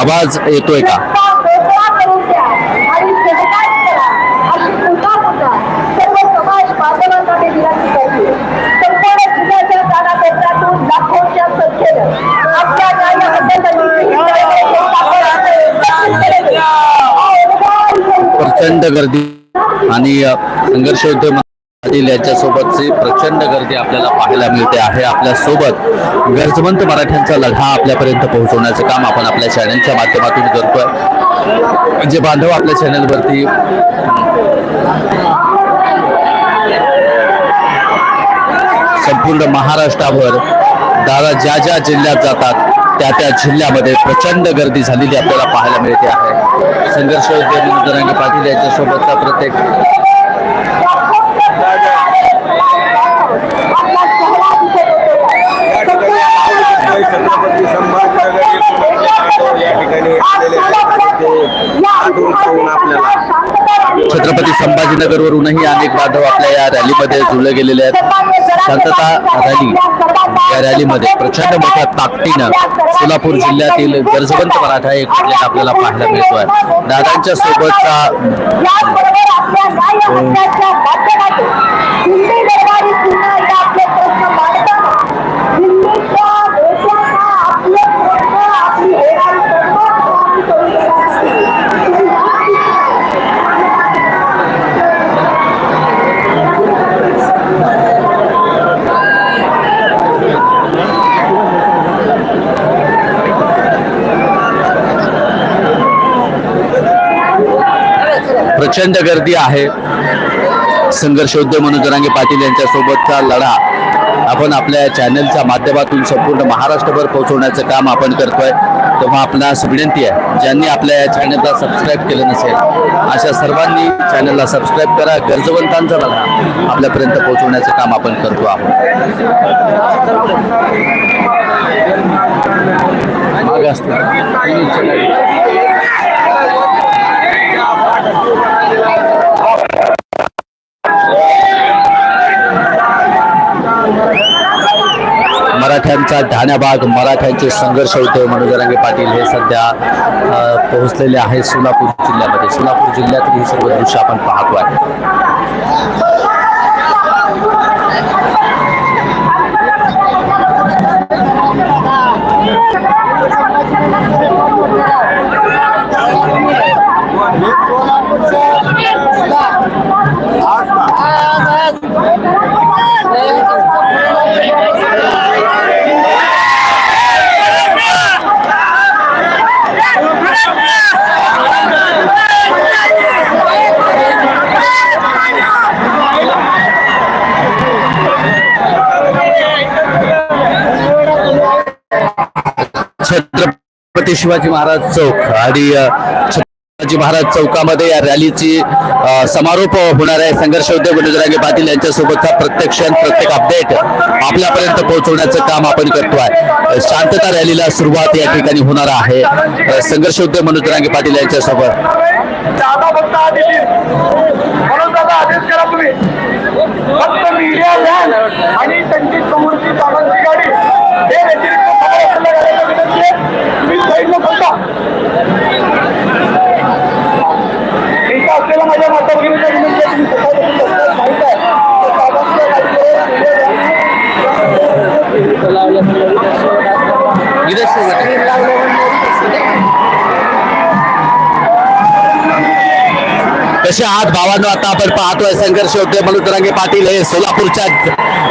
आवाज येतोय का? प्रचंड गर्दी आणि संघर्ष उद्योग पाटील यांच्यासोबतची प्रचंड गर्दी आपल्याला पाहायला मिळते आहे. आपल्यासोबत गरजवंत मराठ्यांचा लढा आपल्यापर्यंत पोहोचवण्याचं काम आपण आपल्या चॅनलच्या माध्यमातून करतोय. जे बांधव आपल्या चॅनलवरती संपूर्ण महाराष्ट्राभर दादा ज्या ज्या जिल्ह्यात जातात त्या त्या जिल्ह्यामध्ये प्रचंड गर्दी झालेली आपल्याला पाहायला मिळते आहे. संघर्ष उद्योगी पाटील यांच्यासोबतचा प्रत्येक छत्रपती संभाजीनगर येथून या ठिकाणी आलेले आहेत ते आठवण पाहून आपल्याला छत्रपती संभाजीनगरवरूनही अनेक बांधव आपल्या या रॅलीमध्ये जुळले गेलेले आहेत. शांतता रॅली या रॅलीमध्ये प्रचंड मोठ्या ताकदीनं सोलापूर जिल्ह्यातील गरजवंत मराठा एक आपल्याला पाहायला मिळतोय. दादांच्या सोबतचा प्रचंड गर्दी आहे. संघर्ष उद्योग मनोज जरांगे पाटील यांच्यासोबतचा लढा आपण आपल्या चॅनलच्या माध्यमातून संपूर्ण महाराष्ट्रभर पोहोचवण्याचं काम आपण करतोय. तेव्हा आपणास विनंती आहे ज्यांनी आपल्या या चॅनलला सबस्क्राईब केलं नसेल अशा सर्वांनी चॅनलला सबस्क्राईब करा. गरजवंतांचा लढा आपल्यापर्यंत पोहोचवण्याचं काम आपण करतो आहोत. मराठ्यांचा ढाण्याबाग मराठ्यांचे संघर्ष होते मनोजरांगे पाटील हे सध्या पोहोचलेले आहेत सोलापूर जिल्ह्यामध्ये. सोलापूर जिल्ह्यातील ही सर्व दृश्य आपण पाहतो आहे छत्रपती शिवाजी महाराज चौक आणि शिवाजी महाराज चौकामध्ये या रॅलीची समारोप होणार आहे. संघर्ष उद्योग मनोजरांगे पाटील यांच्यासोबतचा प्रत्येक क्षण प्रत्येक अपडेट आपल्यापर्यंत पोहोचवण्याचं काम आपण करतोय शांतता रॅलीला सुरुवात या ठिकाणी होणार आहे. संघर्ष उद्योग मनोजरांगे पाटील यांच्यासोबत. साईडला बसा इथं असलेला माझ्या माता भगिनीचा विनंती आहे तुम्ही स्वतः बसून बसल्यास आहे. कसे आहात भावांनो? आता आपण पाहतोय संघर्ष होते मनोजरांगे पाटील हे सोलापूरच्या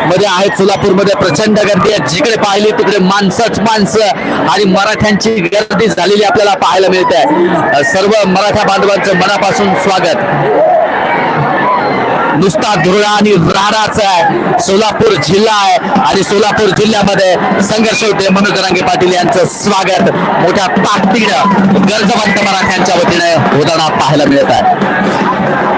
मध्ये आहेत सोलापूरमध्ये प्रचंड गर्दी आहे. जिकडे पाहिली तिकडे माणसंच माणसं आणि मराठ्यांची गर्दी झालेली आपल्याला पाहायला मिळते आहे सर्व मराठा बांधवांचं मनापासून स्वागत. नुसता धुळा आणि राहराच आहे. सोलापूर जिल्हा आहे आणि सोलापूर जिल्ह्यामध्ये संघर्ष होते मनोजरांगे पाटील यांचं स्वागत. मोठ्या ताकदीनं गरजवंत मराठ्यांच्या वतीने होताना पाहायला मिळत आहे.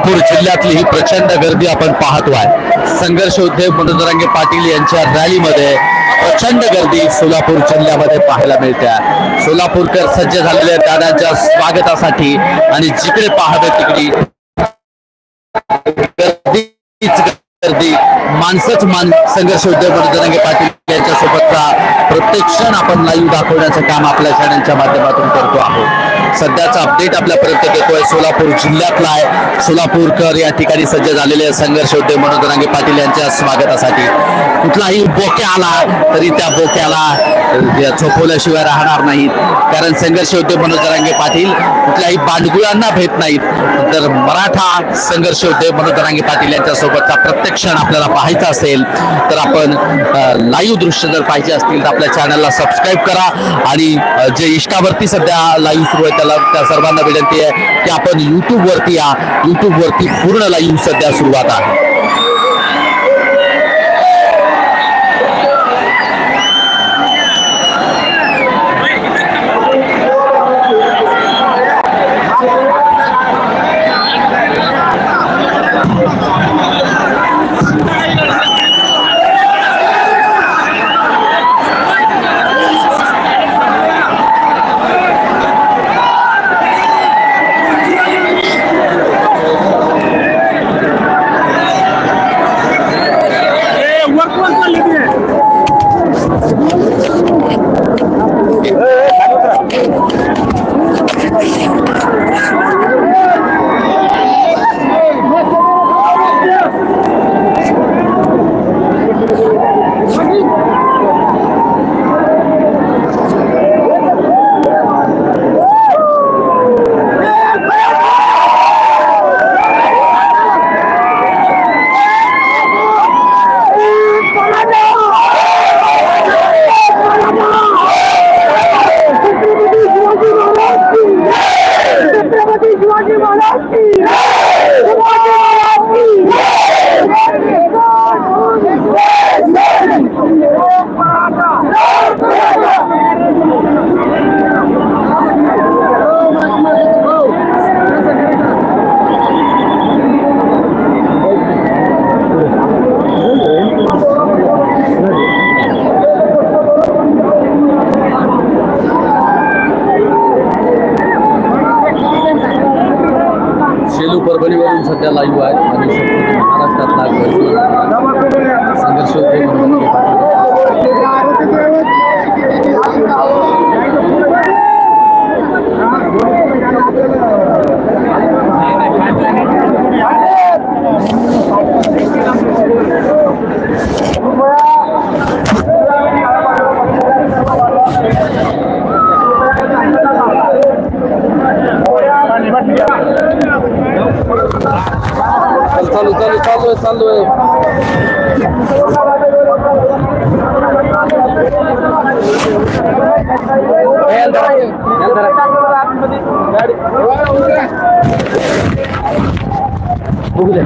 सोलापूर जिल्ह्यातली ही प्रचंड गर्दी आपण पाहतोय. संघर्ष उद्धव मनोजरांगे पाटील यांच्या रॅलीमध्ये प्रचंड गर्दी सोलापूर जिल्ह्यामध्ये पाहायला मिळते. सोलापूरकर सज्ज झालेले दादांच्या स्वागतासाठी आणि जिकडे पाहावे तिकडे. गर्दीच गर्दी. माणसंच मान संघर्ष उद्धव मनोजरांगे पाटील यांच्या सोबतचा प्रत्येक क्षण आपण लाईव्ह दाखवण्याचं काम आपल्या चॅनलच्या माध्यमातून करतो आहोत. सध्याचा अपडेट आपल्यापर्यंत देतोय सोलापूर जिल्ह्यातला आहे. सोलापूरकर या ठिकाणी सज्ज झालेले आहेत. संघर्ष उद्धव मनोजरांगे पाटील यांच्या स्वागतासाठी. कुठलाही बोक्या आला तरी त्या बोक्याला झोपवल्याशिवाय राहणार नाहीत. कारण संघर्ष उद्धव मनोजरांगे पाटील कुठल्याही बांडगुळांना भेट नाहीत. तर मराठा संघर्ष उद्धव मनोजरांगे पाटील यांच्यासोबतचा प्रत्येक क्षण आपल्याला पाहायचा असेल तर आपण लाईव्ह दृश्य जर पाहिजे असतील तर आपल्या चॅनलला सबस्क्राईब करा. आणि जे इष्टावरती सध्या लाईव्ह सुरू आहे त्याला त्या सर्वांना विनंती आहे की आपण यूट्यूबवरती या. यूट्यूबवरती पूर्ण लाईव्ह सध्या सुरुवात आहे. बघू दे